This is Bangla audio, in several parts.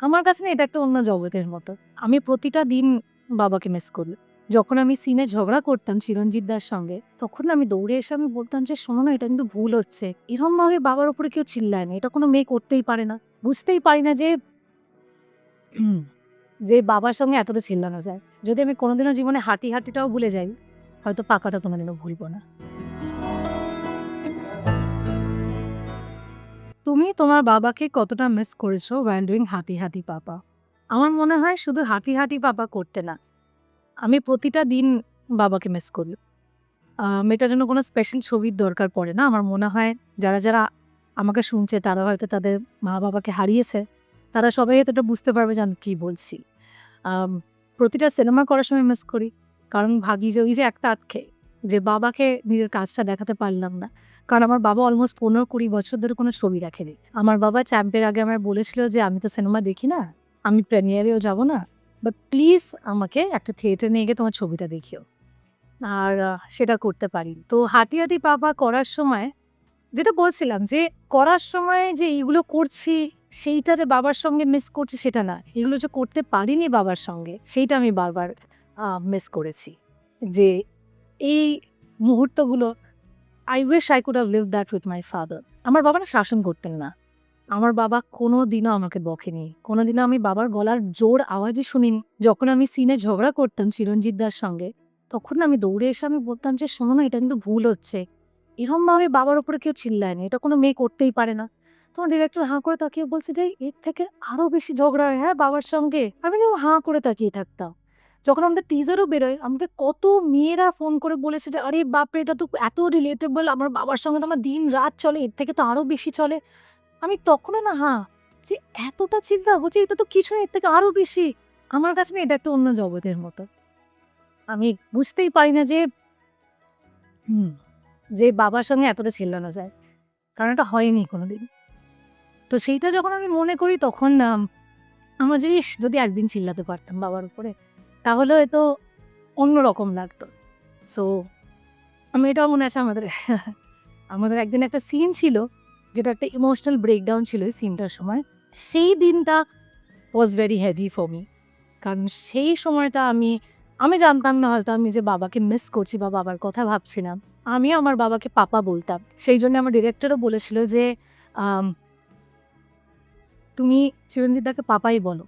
আমার কাছে না এটা একটা অন্য জগতের মতো। আমি প্রতিটা দিন বাবাকে মিস করি। যখন আমি সিনে ঝগড়া করতাম চিরঞ্জিত দার সঙ্গে, তখন আমি দৌড়ে এসে আমি বলতাম যে, শোনো না, এটা কিন্তু ভুল হচ্ছে। এরকম ভাবে বাবার উপরে কেউ চিল্লায় না। এটা কোনো মেয়ে করতেই পারে না। বুঝতেই পারি না যে যে বাবার সঙ্গে এতটা চিল্লানো যায়। যদি আমি কোনোদিনও জীবনে হাঁটি হাঁটিটাও ভুলে যাই, হয়তো পাকাটা কোনোদিনও ভুলবো না। তুমি তোমার বাবাকে কতটা মিস করেছ ওয়ান ডুইং হাঁটি হাঁটি পাপা? আমার মনে হয় শুধু হাঁটি হাঁটি পাপা করতে না আমি প্রতিটা দিন বাবাকে মিস করি। আম, এটার জন্য কোনো স্পেশাল ছবির দরকার পড়ে না। আমার মনে হয় যারা যারা আমাকে শুনছে তারা হয়তো তাদের মা বাবাকে হারিয়েছে তারা সবাই হয়তো এটা বুঝতে পারবে যে আমি কী বলছি। প্রতিটা সিনেমা করার সময় মিস করি কারণ ভাগি যে ওই যে একটা আটকে। যে বাবাকে নিজের কাজটা দেখাতে পারলাম না। কারণ আমার বাবা অলমোস্ট পনেরো কুড়ি বছর ধরে কোনো ছবি রাখেনি। আমার বাবা চ্যাম্পের আগে আমায় বলেছিল যে, আমি তো সিনেমা দেখি না, আমি প্রেমিয়ারেও যাব না বাট প্লিজ আমাকে একটা থিয়েটার নিয়ে গিয়ে তোমার ছবিটা দেখিও। আর সেটা করতে পারি তো হাঁটি হাঁটি পাপা করার সময় যেটা বলছিলাম যে, করার সময় যে এইগুলো করছি, সেইটা যে বাবার সঙ্গে মিস করছি সেটা না। এগুলো যে করতে পারিনি বাবার সঙ্গে, সেইটা আমি বারবার মিস করেছি। যে এই মুহূর্তগুলো I wish I could have live that with my father আমার বাবা না শাসন করতেন না। আমার বাবা কোনো দিনও আমাকে বকেনি। কোনো দিনও আমি বাবার গলার জোর আওয়াজই শুনিনি। যখন আমি সিনে ঝগড়া করতাম চিরঞ্জিত দার সঙ্গে, তখন আমি দৌড়ে এসে আমি বলতাম যে, শোনো না, এটা কিন্তু ভুল হচ্ছে। এরমভাবে বাবার উপরে কেউ চিল্লায় না এটা কোনো মেয়ে করতেই পারে না। তোমার ডিরেক্টর হাঁ করে তাকিয়ে বলছে যে, এর থেকে আরও বেশি ঝগড়া হয় হ্যাঁ বাবার সঙ্গে? আমি হাঁ করে তাকিয়ে থাকতাম। যখন আমাদের টিজারও বেরোয় আমাকে কত মেয়েরা ফোন করে বলেছে যে আরে বাপরে এটা তো এত রিলেটেবল আমার বাবার সঙ্গে তো আমার দিন রাত চলে এর থেকে তো আরও বেশি চলে। আমি তখনও না হ্যাঁ যে এতটা চিন্তা হচ্ছে এটা তো কিছু এর থেকে আরও বেশি। আমার কাছে এটা একটা অন্য জগতের মতো। আমি বুঝতেই পারি না যে হুম যে বাবার সঙ্গে এতটা চিল্লানো যায় কারণ এটা হয়নি কোনোদিন। তো সেইটা যখন আমি মনে করি তখন আম, আমার জিনিস যদি একদিন চিল্লাতে পারতাম বাবার উপরে তাহলে হয়তো অন্যরকম লাগতো। সো আমি এটাও মনে আছে আমাদের আমাদের একদিন একটা সিন ছিল, যেটা একটা ইমোশনাল ব্রেকডাউন ছিল এই সিনটার সময়। সেই দিনটা was very heavy for me কারণ সেই সময়টা আমি আমি জানতাম না হয়তো আমি যে বাবাকে মিস করছি বা বাবার কথা ভাবছিলাম। আমি আমার বাবাকে পাপা বলতাম। সেই জন্য আমার ডিরেক্টরও বলেছিল যে তুমি চিরঞ্জিতাকে পাপাই বলো।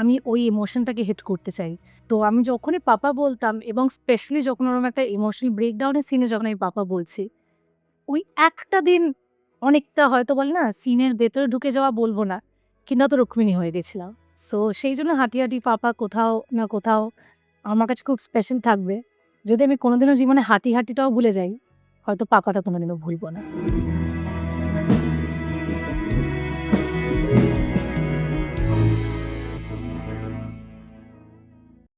আমি ওই ইমোশনটাকে হিট করতে চাই। তো আমি যখনই পাপা বলতাম এবং স্পেশালি যখন ওরকম একটা ইমোশনাল ব্রেকডাউনের সিনে যখন আমি পাপা বলছি, ওই একটা দিন অনেকটা হয়তো বলে না সিনের ভেতরে ঢুকে যাওয়া বলব না, কিন্তু তো রুক্মিণী হয়ে গেছিলাম। সো সেই জন্য হাঁটি হাঁটি পাপা কোথাও না কোথাও আমার কাছে খুব স্পেশাল থাকবে। যদি আমি কোনোদিনও জীবনে হাঁটি হাঁটিটাও ভুলে যাই, হয়তো পাপাটা কোনোদিনও ভুলবো না।